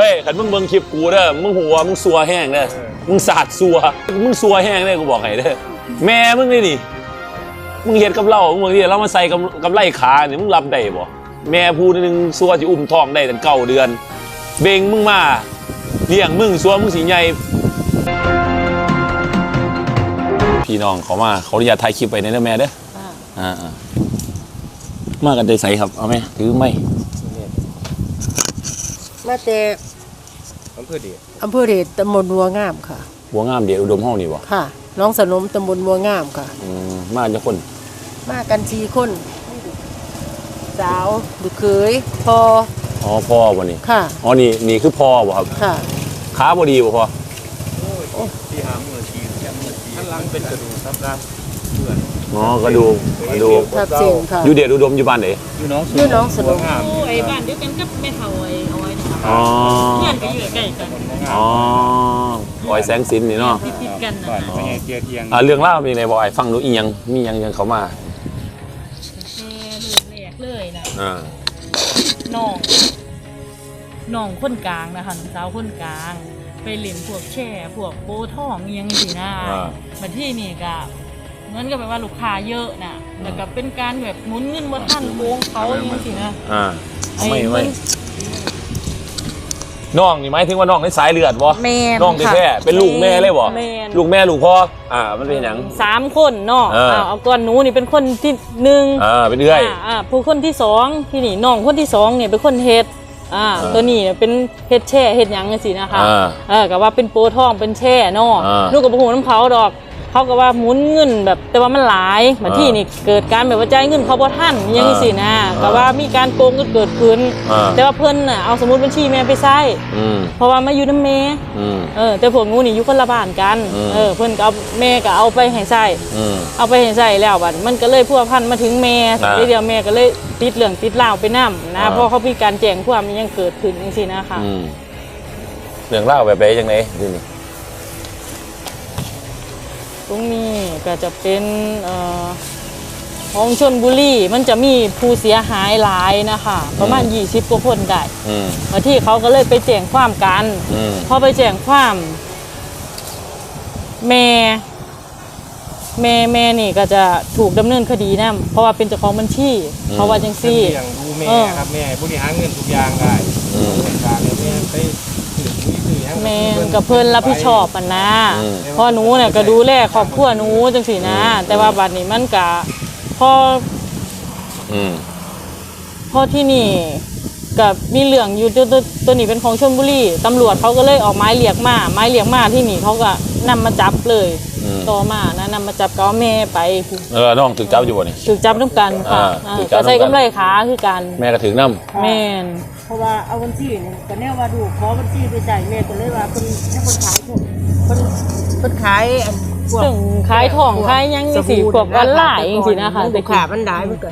เฮ้ยขันมึงเบิ่งคลิปกูเด้อ มึงหัวมึงสัวแห้งเด้อ มึงสาดสัว มึงสัวแห้งเด้อกูบอกให้เด้อ แม่มึงนี่นี่มึงเฮ็ดกับเรามึงเฮ็ดเรามาใส่กับกับไล่ขาเนี่ยมึงรับได้บ่ แม่ผู้หนึงสัวสิอุ้มท้องได้ตั้งเก้าเดือน เบ่งมึงมาเลี้ยงมึงสัวมึงสิใหญ่พี่น้องเขามาเขาอนุญาตถ่ายคลิปไปในเด้อแม่เด้อ อ่าๆมากันใจใสครับ เอาไหมหรือไม่ มาแต่อำเภอเดียอำเภอเดชตำบลบัวงามค่ะ หัวงามเดียวอุดมห้องนี่บ่ค่ะน้องสนมตำบลบัวงามค่ะ อืมมาจากคนมากันสี่คนสาวลูกเขยพออ๋อพ่อบ่นี่ค่ะ อ๋อนี่นี่คือพ่อบ่ครับค่ะ ขาบ่ดีบ่พ่อที่หามือชีแค่มือชีท่านหลังเป็นกระดูกทับร่างเพื่อนอ๋อกระดูกกระดูกทับเส้นค่ะอยู่เดชอุดมอยู่บ้านไหนอยู่น้องอยู่น้องสนมงามโอ้ไอ้บ้านเดียวกันกับแม่เฒ่าไอ้เอาไว้นะครับอ๋อเพื่อนก็อยู่ใกล้กันอ๋อออยแสงสินนี่เนาะติดๆกันนะบ้านคะไม่ให้เทียเทียงอ่าเรื่องเล่าวเป็นไงบ่ไอ้ฟังดูอีหยังมีหยังยังเขามาแม่เรื่องแรกเลยนะอ่าน้องน้องคนกลางนะคะน้องสาวคนกลาง ไปเล่นพวกแช่พวกโบท่องอิหยังสินะมาที่นี่ก็เหมือนกับแบบว่าลูกค้าเยอะนะแล้วก็เป็นการแบบหมุนเงินมาท่านโกงเขาอิหยังสินะอ่าไอ้ไม่เงิไม่น น้องนี่หมายถึงว่าน้องในสายเลือดบ่แม่นน้องที่ค่ะแท้เป็นลูกแม่เลยบ่แม่น ลูกแม่ลูกพ่ออ่ามันเป็นหยัง สามคนเนาะเอออ่าเอาก่อนหนูนี่เป็นคนที่หนึ่งอ่าเป็นเอื้อยอ่าอ่าผู้คนที่สองที่นี่น้องคนที่สองเนี่ยเป็นคนเฮ็ดอ่าอ่าตัวนี้เนี่ยเป็นเฮ็ดแช่เฮ็ดหยังจังซี่นะคะอ่าเออก็ว่าเป็นโปรทองเป็นแช่เนาะอ่า ลูกกับผู้น้ำเขาดอก เขาก็ว่าหมุนเงินแบบแต่ว่ามันหลายมาอ่าที่นี่เกิดการแบบว่าจ่ายเงินเขาบ่ทันอยังนี้สินะอ่าก็ว่ามีการโกงกันเกิดขึ้น อ่า แต่ว่าเพิ่นน่ะเอาสมุดบัญชีแม่ไปใช้อืมเพราะว่ามาอยู่น้ำแม่อืม เออแต่พวกงูนี่อยู่คนละบ้านกันอืม เออเพิ่นก็เอาแม่ก็เอาไปให้ใช้อืม เอาไปให้ใส่แล้วบัดมันก็เลยพัวพันมาถึงแม่อ่าทีเดียวแม่ก็เลยติดเรื่องติดเหล่าวไปนํนะอ่า เพราะเขามีการแจ้งความมันยังเกิดขึ้นจังซี่นะคะ อืมเรื่องเล่าวแบบไหนจังไหนดูนี่ ตรงนี้ก็จะเป็นเอ่อของชนบุรีมันจะมีผู้เสียหายหลายนะคะ ประมาณ 20กว่าคนได้อืมแล้วที่เขาก็เลยไปแจ้งความกันอืมพอไปแจ้งความแม่แม่แม่นี่ก็จะถูกดำเนินคดีนะเพราะว่าเป็นเจ้าของบัญชีเพราะว่าจังซี่เลี้ยงดูแม่ครับแม่ผู้ที่หาเงินทุกอย่างได้อืมการเนี่ยแม่ไป แม่นกับเพิ่นรับผิดชอบปันนะอืมเพอหนูเนี่ยก็ดูแลครอบครัวหนูจังสีนะ แต่ว่าบัดนี้มันกะพออืม พอที่นี่กับมีเหลืองอยู่ตัวตัวตัวนี้เป็นของชลบุรีตำรวจเขาก็เลยออกไม้เรียกมาไม้เรียกมาที่นี่เขาก็นำมาจับเลยอืม ต่อมานะนำมาจับก็เอาแม่ไปเออน้องถึงเจ้าอยู่บ่นี่ ถูกจับน้ำกันค่ะอ่าอ่าถูกจับก็ใส่นำกัน กำไรขาคือกันแม่ก็ถึงน้ำแม่น เพราะว่าเอาบัญชีนี่ก็แน่ว่าดูขอบัญชีไปใส่แม่ก็เลยว่าเพิ่นให้คนขายถูกเพิ่นเพิ่นขายอันพวก ถึงขายทองขายหยังนี่สิพวกวันหลายจังซี่นะคะแต่ขามันได้มันก็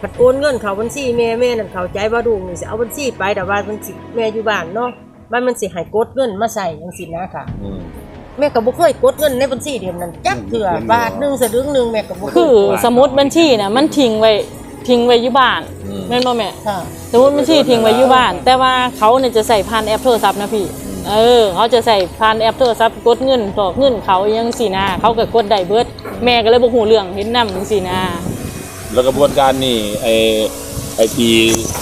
ผัดโอนเงินเขาบัญชีแม่แม่นั่นเขาใจว่าดูนี่สิเอาบัญชีไปแต่ว่าบัญชีแม่อยู่บ้านเนาะบ้านมันสิให้กดเงินมาใส่จังซี่นะค่ะ อืม แม่ก็บ่เคยกดเงินในบัญชีเดียวนั้นจักเถื่อบาทหนึงสลึงหนึงแม่ก็บ่เคคืยอสมุดบัญชีน่ะมันทิ้งไว้ ทิ้งไว้อยู่บ้านอืม แม่นบ่แม่ค่ะ สมุดบัญชีทิ้งไว้อยู่บ้าน แต่ว่าเขาเนี่ยจะใส่ผ่านแอปโทรศัพท์นะพี่ เออ เขาจะใส่ผ่านแอปโทรศัพท์กดเงินตอกเงินเขายังสีนาเขาก็กดได้เบิดแม่ก็เลยบ่ฮู้เรื่องเห็นนำจังซี่นะแล้วกระบวนการนี่ไอไอที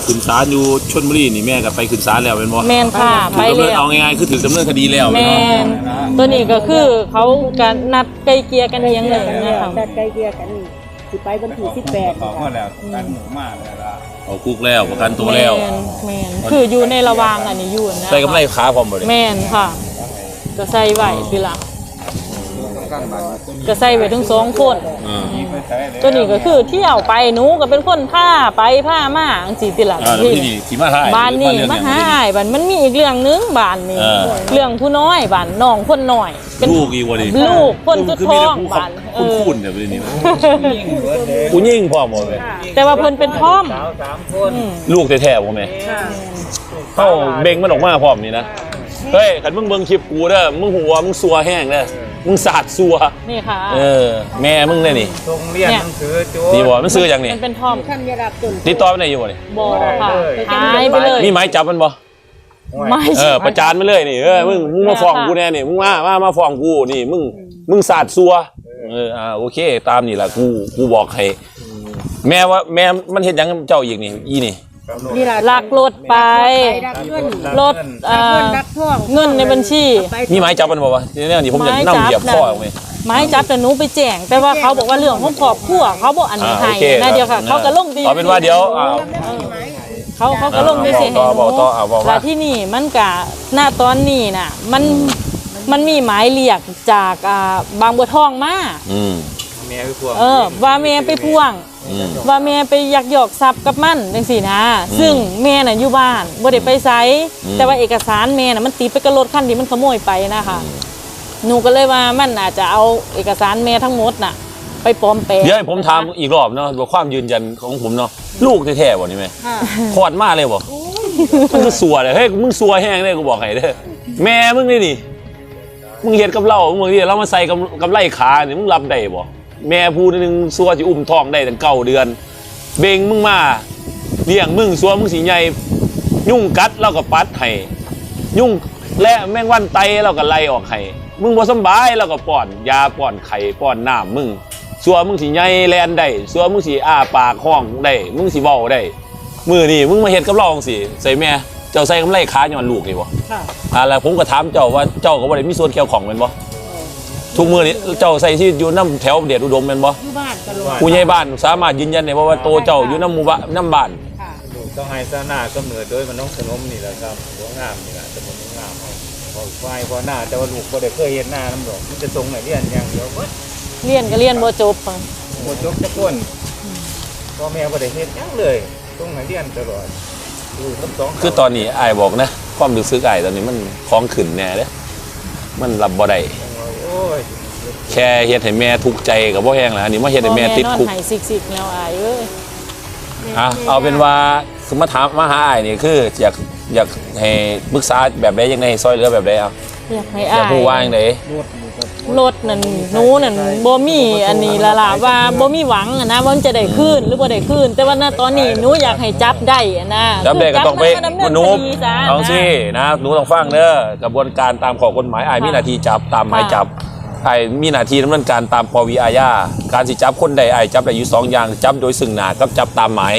ขึ้นศาลอยู่ชลบุรีนี่แม่ก็ไปขึ้นศาลแล้วเป็นบ่แม่นค่ะไปถูกดำเนินแล้ว เอาง่ายๆคือถึงดำเนินคดีแล้วแม่เนาะนตัวนี้ก็คือเขาการนัดไกลเกลียกันเองเลยนะคะแต่ใกล้เกลียกันนี่ สิไปวันที่18ขอมาแล้วตั้งหมูมากเลยละเอาคุกแล้วประกันตัวแล้ว แม่นแม่นคืออยู่ในระหว่างอันนี้อยู่นะใส่กำไรขาพร้อมบ่เลยแม่นค่ะ ก็ใส่ไว้คือล่ะตั้งบ้าน ก็ใส่ไว้ทั้งสองคนอืมไปใช้เลยตัวนี้ก็คือเที่ยวไปหนูก็เป็นคนผ้าไปผ้ามาจังซี่ติล่ะอ่าแล้วที่นี่ที่มาถ่ายบ้านนี่เรื่องมาหยังหาอ้ายบ้านมันมีอีกเรื่องหนึงบ้านนี่เออ เรื่องผู้น้อยบ้านน้องคนน้อยเป็นลูกอีกบ่ดิลูกคนสุดท้องคือมีแต่บ้านเอผู้อคุ้นๆเนี่ยประเด็นนี้กูยิ่งพร้อมบ่เลยแต่ว่าเพิ่นเป็นพ่อมสาวสามคน อืมลูกแท้ๆบ่แม่เข้าเบ่งมันออกมาพร้อมนี่นะเฮ้ยคันมึงเบิ่งคลิปกูเด้อมึงหัวมึงสัวแห้งเด้อ มึงสาดสัว นี่ค่ะเออ แม่มึงเนี่ยนี่ทรงเรียนหนังสือโจ้นี่บ่มันซื้ออย่างนี่มันเป็นพ่อมท่านยาดับต้นติดต่อไปไหนอยู่บ่นี่บ่ค่ะหายไปเลยมีหมายจับมันบ่ไม่เออประจานมาเลยนี่เออมึงมึงมาฟ้องกูแน่นี่มึงมามามาฟ้องกูนี่มึงมึงสาดซัวเอออ่าโอเค ตามนี่แหละกูกูบอกให้แม่ว่าแม่มันเห็นยังกับเจ้าอีกนี่อีนี่ นี่ล่ะลักรถไปรักเงินรถรัเอ่กอเงินรักทองเงินในบัญชีไปมีไม้จับมันบอกว่าเนี่ยนี่ผมจะไม้นั่งจับเหยียบน่ะข้อออกไปไม้จับแต่หนูไปแจ้งแต่ว่าเขาบอกว่าเรื่องของครอบครัวเขาบอกอันนี้อ่าให้โอเคนะเดียวค่ะ ครับเขาก็ลงดีเอาเป็นว่าเดี๋ยวอ่า เขาเขาก็ลงดีเสียให้หบอกนูต่อบอกต่ออ่าบอกว่าแล้วที่นี่มันกะหน้าตอนนี้น่ะ มันมันมีหมายเรียกจากอ่าบางบัวทองมา อืมแม่คือพวกเออว่าแม่ไปพ่วงอืม ว่าแม่ไปยักยอกทรัพย์กับมันจังสี่นะ ซึ่งแม่น่ะอยู่บ้านบ่ได้ไปไสอืมแต่ว่าเอกสารแม่น่ะมันติดไปกับรถคันที่มันขโมยไปนะคะหนูก็เลยว่ามันอาจจะเอาเอกสารแม่ทั้งหมดน่ะ ไปปลอมแปลงเดี๋ยวให้ผมถามอีกรอบเนาะว่าความยืนยันของผมเนาะลูกแท้ๆบ่นี่ไหมค่ะคลอดมาเลยบ่มันก็สัวเลยเฮ้ยมึงสัวแห้งเลยกูบอกให้เด้อแม่มึงนี่นี่มึงเฮ็ดกับเรามึงนี่เรามาใส่กับกับไล่ขานี่มึงรับได้บ่ แม่ผู้นึงสัวสิอุ้มท้องได้ตั้งเก้าเดือน เบ่งมึงมาเลี้ยงมึงสัวมึงสิใหญ่ยุ่งกัดเราก็ปัดให้ยุ่งและแมงวันไตเราก็ไล่ออกให้มึงบ่สำบายเราก็ป้อนยาป้อนไข่ป้อนน้ำมึงสัวมึงสิใหญ่แลนได้สัวมึงสิอ้าปากห้องได้มึงสิเว้าได้มือนี่มึงมาเฮ็ดกับเราจังสิใส่แม่เจ้าใส่กำไรค้าย้อนลูกนี่บ่ค่ะอ่าแล้วผมก็ถามเจ้าว่าเจ้าก็บ่ได้มีส่วนเกี่ยวข้องแม่นบ่ ทุกมือนี้เจ้าใส่ชีวิตอยู่น้ำแถวเดชอุดมแม่นบ่อยู่บ้านตลอดผู้ใหญ่บ้านสามารถยืนยันได้บ่ว่าโตเจ้าอยู่น้ำหมู่บ้านน้ำบ้านค่ะลูกต้องให้ซาหน้ากำเนิดโดยมันต้องสนมนี่แหละครับหัวงามนี่แหละตะบนหัวงามพอควายพอหน้าแต่ว่าลูกก็ได้เคยเห็นหน้าน้ำดอกมันจะทรงไหนเรียนอย่างเดียวก็เรียนก็เรียนบ่จบอะหมดยกจะก้นพ่อแม่ก็ได้เห็นยังเลยทรงไหนเรียนตลอดลูกทั้งสองคือตอนนี้อ้ายบอกนะ ความรู้สึกอ้ายตอนนี้มันของขึ้นแน่เด้อมันรับบ่ได้โอ้ ยแค่เฮ็ดให้แม่ทุกข์ใจก็บ่แฮงแล้วอันนี้มาเฮ็ดให้แม่ติดคุกนอนหายสิกๆแล้วอายเอ้ยอะเอาเป็นว่าคือมาถามมาหาอ้ายนี่คืออยากอยากให้ปรึกษาแบบใดยังไงซอยเหลือแบบใดเอาอยากให้ออายากยฮู้ว่าจังได รถนั่นหนูนั่นบ่มีอันนี้ละล่ะว่าบ่มีหวังอะนะว่ามันจะได้คืนหรือบ่ได้คืนแต่ว่าณตอนนี้หนูอยากให้จับได้อะนะจับได้ก็ต้องไปจับมาดำเนินหนูคดีซะเอาสินะหนูต้องฟังเด้อกระบวนการตามข้อกฎหมายอ้ายมีหน้าที่จับตามหมายจับอ้ายมีหน้าที่ดำเนินการตามปวีอาญาการสิจับคนใดอ้ายจับได้อยู่สองอย่างจับโดยซึ่งหน้ากับจับตามหมาย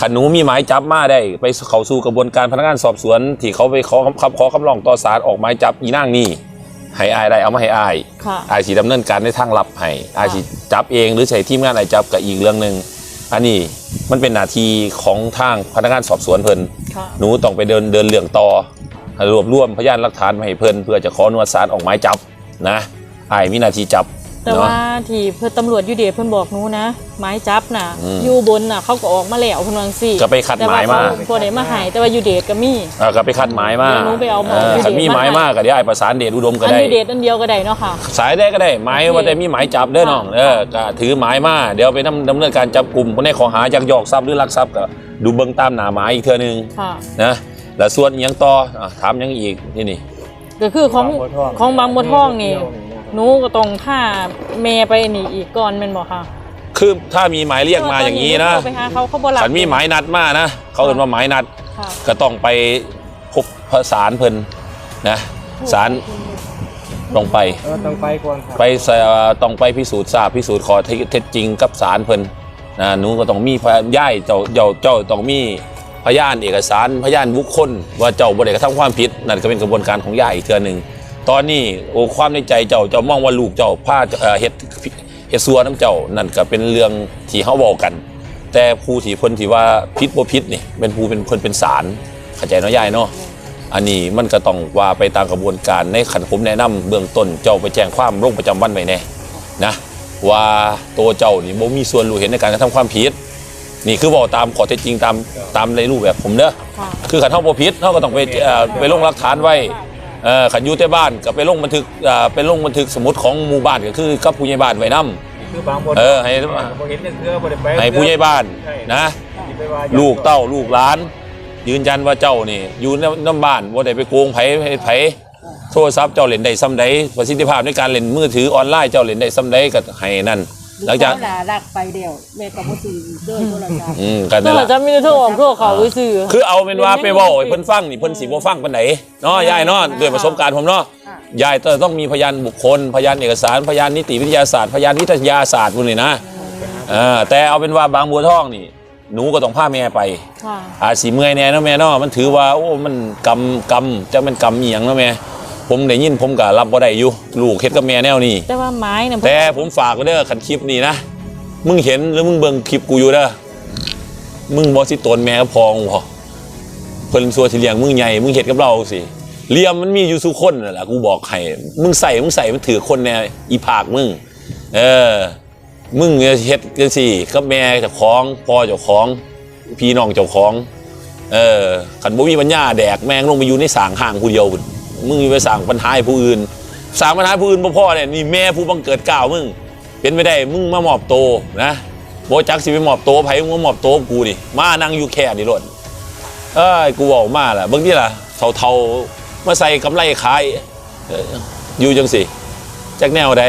ขันหนูมีหมายจับมาได้ ไปเข้าสู่กระบวนการพนักงานสอบสวน ที่เขาไปขอคำขอคำร้องต่อศาลออกหมายจับอีนางนี่ ให้อายได้เอามาให้อายค่ะอายสิดำเนินการในทางลับให้อายสิจับเองหรือใช้ทีมงานอายจับกับอีกเรื่องหนึ่งอันนี้มันเป็นหน้าที่ของทางพนักงานสอบสวนเพิ่นค่ะหนูต้องไปเดินเดินเรื่องต่อรวบรวมพยานหลักฐานมาให้เพิ่นเพื่อจะขออนุมัติศาลออกหมายจับนะอายมีหน้าที่จับ แต่เนาะว่าที่เพื่อนตำรวจอยูเดชเพิ่นบอกหนูนะหมายจับน่ะอืมอยู่บนน่ะเขาก็ออกมาแล้วเพิ่นว่าจังซี่ก็ไปขัดหมายมาแต่ว่เขบ่ได้มาใหายแต่ว่าอยูเดชก็มี เออก็ไปคัดหมายมาเดี๋ยวหนูไปเอาหมายออยู่คันมีเดชหมายมาให้มากก็เดี๋ยวอายประสานเดชอุดมก็อันได้ ยูเดชอันเดียวก็ได้เนาะค่ะ สายได้ก็ได้หมายโอเคว่าได้มีหมายจับเด้อน้องเออก็ถือหมายมาเดี๋ยวไปดำดำเนินการจับกลุ่มคนในข้อหายักยอกทรัพย์หรือลักทรัพย์ก็ดูเบิ่งตามหน้าหมายอีกเทื่อนึงค่ะ นะแล้วส่วนอิหยังต่ออะถามอิหยังอีกนี่นี่ก็คือของของบางบัวทองนี่ หนูก็ต้องท่าแม่ไปนี่อีกก่อนแม่นบ่ค่ะคือถ้ามีหมายเรียกมาอย่างนี้นะโทรไปหาเขาเขาบ่รับฉันมีหมายนัดมานะ เขาเอ่นว่าหมายนัด ค่ะก็ต้องไปพบศาลเพิ่นนะศาลต้องไป เออต้องไปก่อนครับไปเอ่อต้องไปพิสูจน์ทราบพิสูจน์ข้อเท็จจริงกับศาลเพิ่นนะหนูก็ต้องมีพยานย่ายเจ้าเจ้าเจ้าต้องมีพยานเอกสารพยานบุคคลว่าเจ้าบ่ได้กระทำความผิดนั่นก็เป็นกระบวนการของย่ายอีกเทื่อหนึง ตอนนี้โอ้ความในใจเจ้าเจ้ามองว่าลูกเจ้าพาเอ่อเฮ็ดเฮ็ดซัวน้ำเจ้านั่นก็เป็นเรื่องที่เฮาเว้ากัน แต่ผู้ที่เพิ่นที่ว่าผิดบ่ผิดนี่เป็นผู้เป็นเพิ่นเป็นศาลเข้าใจเนาะยายเนาะอันนี้มันก็ต้องว่าไปตามกระบวนการในขันผมแนะนำเบื้องต้นเจ้าไปแจ้งความลงประจำวันไว้แน่นะว่าตัวเจ้านี่บ่มีส่วนรู้เห็นในการกระทำความผิดนี่คือบอกตามข้อเท็จจริงตามตามในรูปแบบผมเด้อค่ะคือขันเท่าบ่ผิดเท่าก็ต้องไปเอ่อไปลงหลักฐานไว้เอ่อ ขันอยู่แต่บ้านก็ไปลงบันทึกเอ่อไปลงบันทึกสมุดของหมู่บ้านก็คือกับผู้ใหญ่บ้านไว้นํคือบางบนเออให้บ่เห็นจังเทื่อบ่ได้ไปให้ผู้ใหญ่บ้านนะไปว่าลูกเต้าลูกหลาน ยืนยันว่าเจ้านี่อยู่ในน้ำบ้านว่าได้ไปโกงไผให้ไผโทรศัพท์เจ้าเล่นได้ซ้ำใดประสิทธิภาพในการเล่นมือถือออนไลน์เจ้าเล่นได้ซ้ำใดก็ให้นั่น หลังจาก ลูสวหลารักไปเดียวแม่ก็บ่ซื้ออีกเด้อโทรศัพท์อืมกันก็นั่นแหละจะมีแต่โทรออกโทรเขาซื่อคือเอาเป็นว่าไปเว้าให้เพิ่นฟังนี่เพิ่นสิบ่ฟังปานไหนเนาะยายเนาะด้วยประสบการณ์ผมเนาะค่ะยายต้องมีพยานบุคคล พยานเอกสาร พยานนิติวิทยาศาสตร์ พยานวิทยาศาสตร์พวกนี้นะเออแต่เอาเป็นว่าบางบัวทองนี่ หนูก็ต้องพาแม่ไปๆค่ะอาจสิเมื่อยแน่เนาะแม่เนาะมันถือว่าโอ้มันกรรมกรรมจะเป็นกรรมอีหยังเนาะแม่ ผมได้ยินผมก็รับบ่ได้อยู่ลูกเฮ็ดกับแม่แนวนี้แต่ว่าไม้เนี่ยแต่ผมฝากไว้เด้อคันคลิปนี้นะมึงเห็นหรือมึงเบิ่งคลิปกูอยู่เด้อมึงบ่สิตนแม่กับพองบ่เพิ่นสัวสิเลี้ยงมึงใหญ่มึงเฮ็ดกับเราสิเหลี่ยมมันมีอยู่สุคนนั่นแหละกูบอกให้มึงใส่มึงใส่มันถือคนแน่อีภาคมึง เออ มึงเนี่ยเฮ็ดจังซี่กับแม่เจ้าของพ่อเจ้าของพี่น้องเจ้าของ เออคันบ่มีปัญญาแดกแม่งลงไปอยู่ในสางห่างผู้เดียวพุ่น มึงไปสร้างปัญหาให้ผู้อื่นสร้างปัญหาผู้อื่นบ่พอเนี่ยนี่แม่ผู้บังเกิดกล้าวมึงเป็นไม่ได้มึงมามอบโตนะโบจักสิไปมอบโตไผมึงมามอบโตกูนี่มานั่งอยู่แค่นี่รถเอ้ยกูบอกมาล่ะเบิ่งที่ล่ะเทาๆมาใส่กำไรขายอยู่จังสิจักแนวใด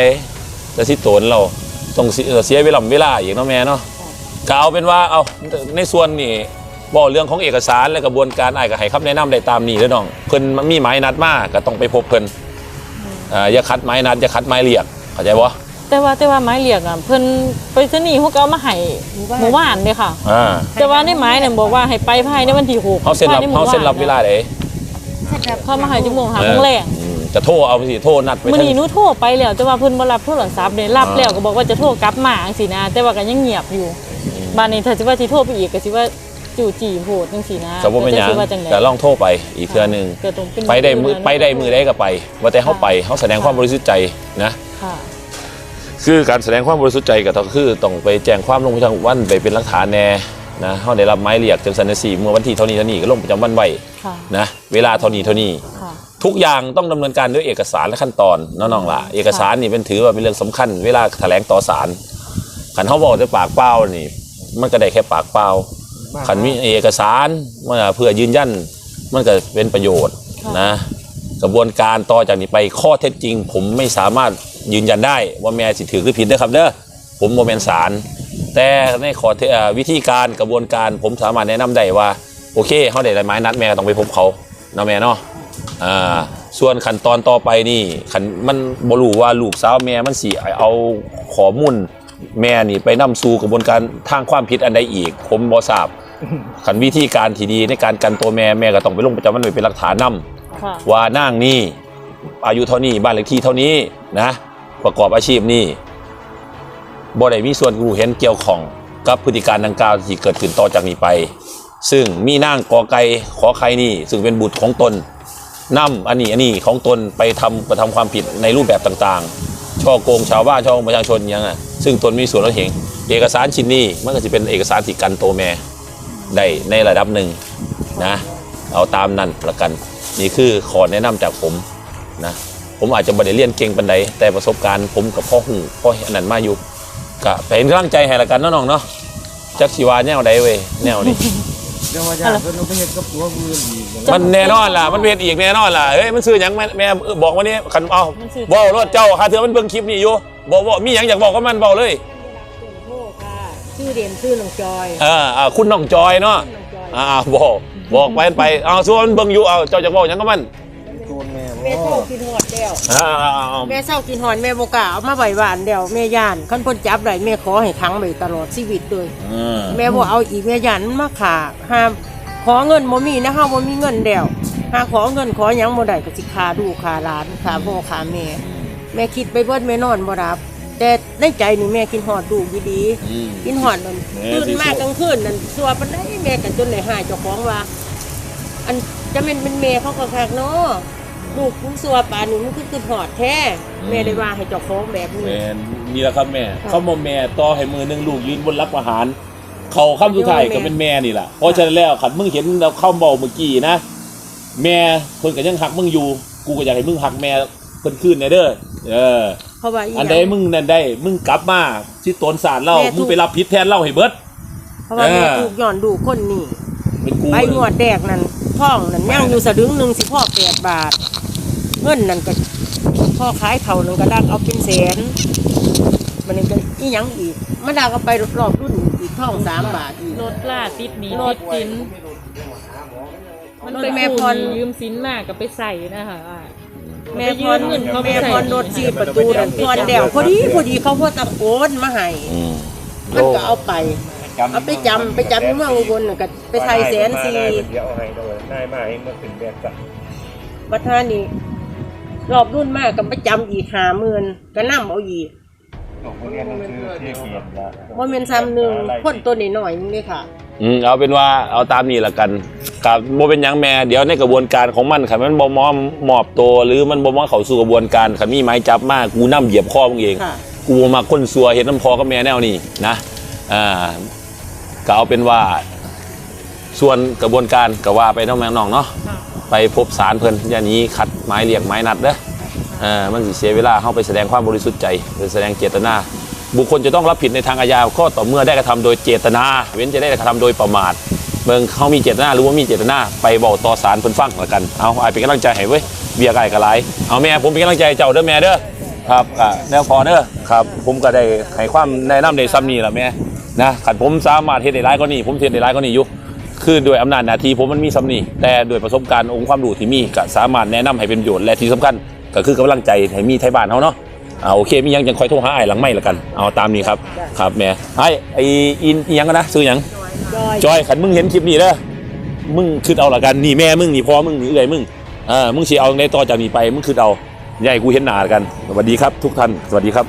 แต่สิโตนเราต้องเสียเวลาเวลาอีกเนาะแม่เนาะก็เอาเป็นว่าเอาในส่วนนี่ บอกเรื่องของเอกสารและกระบวนการอ้ายก็ให้คำแนะนำได้ตามนี้เด้อน้องเพิ่นมีหมายนัดมาก็ต้องไปพบเพิ่นอ่าอย่าคัดหมายนัดอย่าคัดหมายเรียกเข้าใจบ่ แต่ว่าแต่ว่าไม้เหลียกอะเพิ่นไปสนีย์เขาก็เอามาให้หมู่บ้านเด้ค่ะ อ่าแต่ว่าในไม้เนี่ยบอกว่าให้ไปภายในวันที่หกเขาเซ็นรับภยใหเขามู่เซ็นรับเวลาไหนเขามาให้จังโมงหาโมงแรงอืมจะโทรเอาไปสิโทรนัดไปมื้อเถนี้หนูอะโทรไปแล้วแต่ว่าเพิ่นบ่รับโทรศัพท์เด้รับแล้วก็บอกว่าจะโทรกลับมาจังซี่นะ แต่ว่าก็ยังเงียบอยู่บ้านนี้ถ้าสิว่าสิโทรไปอีกก็สิว่า จู่จีโพดจังซี่นะสมมติเป็นหยังแต่สิว่าจังได๋แต่ลองโทรไปอีกเทื่อหนึงก็ต้องเป็นไปได้มือไปได้มือได้ก็ไปว่าแต่เขาไปเขาแสดงความบริสุทธิ์ใจนะ ค่ะ คือการแสดงความบริสุทธิ์ใจก็ต้องคือต้องไปแจ้งความลงประจำวันไปเป็นหลักฐานแน่นะเขาได้รับหมายเรียกจังสันนิสีเมื่อวันที่เท่านี้เท่านี้ก็ลงประจำวันไว้ค่ะ นะเวลาเท่านี้เท่านี้ ค่ะ ทุกอย่างต้องดำเนินการด้วยเอกสารและขั้นตอนน้องๆล่ะเอกสารนี่เป็นถือว่าเป็นเรื่องสำคัญ เวลาแถลงต่อศาลขันเขาบอกจะปากเปล่านี่ มันก็ได้แค่ปากเปล่า ขันมีเอกสารมันเพื่อยืนยันมันก็เป็นประโยชน์ค่ะนะกระบวนการต่อจากนี้ไปข้อเท็จจริง ผมไม่สามารถยืนยันได้ว่าแม่สิถือหรือผิดนะครับเด้อผมโมเมนสาร แต่ในขอเทเอ่อวิธีการกระบวนการผมสามารถแนะนำได้ว่า โอเคเขาได้หมายนัดแม่ก็ต้องไปพบเขาเนาะแม่เนาะอ่าส่วนขั้นตอนต่อไปนี่ขันมันบรู้ว่าลูกสาวแม่มันสิเอาข้อมูล แม่นี่ไปนํสู่กระบวนการทางความผิดอันใดอีก ผมบ่ทราบขันวิธีการที่ดีในการกันตัวแม่แม่ก็ต้องไปลงประจำวันไว้เป็นหลักฐานนํค่ะว่านางนี่อายุเท่านี้บ้านเลขที่เท่านี้นะ ประกอบอาชีพนี่บ่ได้มีส่วนรู้เห็นเกี่ยวข้องกับพฤติการดังกล่าวที่เกิดขึ้นต่อจากนี้ไป ซึ่งมีนางกอไก่ขอไข่นี่ ซึ่งเป็นบุตรของตนนำอันนี้อันนี้ของตนไปทำกระทำความผิดในรูปแบบต่างๆ ช่อโกงชาวบ้านช่อโกงประชาชนอยังไง ซึ่งตนมีส่วนรู้เห็นเอกสารชิ้นนี้มันก็จะเป็นเอกสารที่กันโตวแม่ได้ในระดับหนึ่งนะเอาตามนั้นละกัน นี่คือขอแนะนำจากผมนะผมอาจจะไม่ได้เรียนเก่งปันใดแต่ประสบการณ์ผมกับพ่อหูพ่ออันนั้นมาอยู่ก็เป็นกำลังใจให้ละกันเนาะน้องเนาะจักชีวาแนวใดเว้ยแนวนี้เดี๋ยวว่าญาติเพิ่นเอาไปเฮ็ดกับผัวผู้อื่นอีกมันแน่นอนล่ะมันเป็นอีกแน่นอนล่ะเฮ้ยมันซื้อหยังแม่แม่เออบอกว่านี่ขันเอามันซื้อบอกรถเจ้าหาเถื่อมันเบิ่งคลิปนี่อยู่ บอกว่ามีหยังอยากบอกก็มันบอกเลยโทรค่ะ ชื่อเด่นชื่อน้องจอยอ่าอ่าคุณน้องจอยเนาะน้องจอยอ่าบอกบอกไปไปเอาส่วนมันเบิ่งอยู่เอาเจ้าจะบอกหยังก็มันโดนแม่แม่บ่โทรกินหอดแล้วอ่าอ่าอ่าแม่เศร้ากินหอนแม่บกล้าเอามาใบหวานเดียวแม่ย่านขั้นพ้นจับได้แม่ขอให้ขังไปตลอดชีวิตเลยอืมแม่บอกเอาอีกแม่ย่านมันมาขาห้ามขอเงินบ่มีนะฮะบ่มีเงินเดียวหาขอเงินขอหยังบ่ได้ก็สิขาดูขาหลานขาพ่อขาแม่ แม่คิดไปเบิดแม่นอนบ่รับ แต่ในใจนี่แม่กินหอดดูอยู่ดีอืม กินหอดนั่นแม่ตื่นสิมากกลางคืนนั่นสัวปานใดแม่ก็จนได้หายเจ้าของว่า อันจะเป็นเป็นแม่เขาก็คักเนาะลูกมึงสัวป่านนี้มึงคือคือหอดแท้แม่ได้ว่าให้เจ้าของแบบนี้ แม่นี่แหละครับแม่ค่ะ เขามาแม่ต่อให้มือหนึงลูกยืนบนรับอาหาร เขาคำสุดท้ายโยมแม่ก็เป็นแม่นี่แหละเพราะฉะนั้นแล้วขันมึงเห็นเราเข้าเบาเมื่อกี้นะ แม่เพิ่นก็ยังหักมึงอยู่ กูก็อยากให้มึงหักแม่เพิ่นคืนแน่เด้อ เออ เพราะว่าอีหอันยังใดมึงนั่นได้ มึงกลับมาที่ตนสารเล่าแม่ถูก มึงไปรับผิดแทนเล่าให้เบิด เพราะว่าแม่เออถูกย้อนดูคนนี่เป็นกูไปงวดแดกนั่นท่องนั่นย่างอยู่สะดึงหนึ่งสิพ่อแปดบาท เงินนั่นก็พ่อขายเขานั่นก็ดักเอาเป็นแสน มันนี่ก็อีหยังอีกมาดาก็ไปรอบรุ่นอีกท่องสามบาทอีก รถล่าติดหนีรติถดสินมันรถไปแม่แม่พพรรยืมสินมากกับไปใส่นะคะอ่า แม่พรไปยืมเงินเขาไปแม่ใส่พรรถจีบประตูนั่นพรเดี่ยวพอดีพอดีเขาพอตะโกนมาให้อืมมันก็เอาไป เอาไปจำไปจำที่เมืองอุบลน่ะก็ไปไทยแสนสี่ เดี๋ยวเอาให้ด้วยนายมาเองมาขึ้นแบบกันวัฒนานี่รอบรุ่นมากก็ไปจำอีกหาหมื่นก็นั่เอาอีกส่งเรียนหนังสือที่เขียนละว่าเป็นซ้ำหนึ่งคนตัวนี้หน่อยๆนึงเลยค่ะ อืมเอาเป็นว่าเอาตามนี้ละกัน กับโมเป็นหยังแม่เดี๋ยวในกระบวนการของมันค่ะมันบ่มอมมอบตัวหรือมันบ่มอเข้าสู่กระบวนการค่ะมีไม้จับมากกูนํเหยียบคอมึงเอง ค่ะ กูบ่มาคนซัวเห็นน้ำพอกับแม่แนวนี้นะอ่าก็เอาเป็นว่า ส่วนกระบวนการก็ว่าไปเน้องแม่น้องเนาะค่ะไปพบศาลเพิ่นอย่าหนี้ขัดหมายเรียกหมายนัดเด้อเอ่ามันสิเสียเวลาเข้าไปแสดงความบริสุทธิ์ใจหรือแสดงเจตนา บุคคลจะต้องรับผิดในทางอาญาก็ต่อเมื่อได้กระทำโดยเจตนา เว้นจะได้กระทำโดยประมาท เบิ่งเขามีเจตนาหรือว่ามีเจตนาไปบอกต่อศาลเพิ่นฟังละกันเอาไอ้เป็นกำลังใจให้เว้ยเบียร์ไก่กระไรเอาแม่ผมเป็นกำลังใจเจ้าเด้อแม่เด้อครับอ่าแนวพอเด้อครับ ผมก็ได้ให้ความแนะนำในซ้ำนี้ละแม่นะขันผมสามารถเฮ็ดได้หลายกว่านี้ผมเฮ็ดได้หลายกว่านี้อยู่คือด้วยอำนาจหน้าที่ผมมันมีสำนีแต่ด้วยประสบการณ์องค์ความรู้ที่มีก็สามารถแนะนำให้เป็นประโยชน์และที่สำคัญก็คือกำลังใจให้มีไทยบ้านเขาเนาะอ่าโอเคมียังจังคอยโทรหาไอ้หลังไม่ละกัน เอาตามนี้ครับ ครับแม่ไอ้ไอ้อินอิหยังกันนะซื้อหยัง จอยขันมึงเห็นคลิปนี้เด้อมึงคือเอาละกันนี่แม่มึงนี่พ่อมึงนี่เอื้อยมึงอ่ามึงเชียเอาในต่อจากนี้ไปมึงคือเอาใหญ่กูเห็นหน้าละกันสวัสดีครับทุกท่านสวัสดีครับ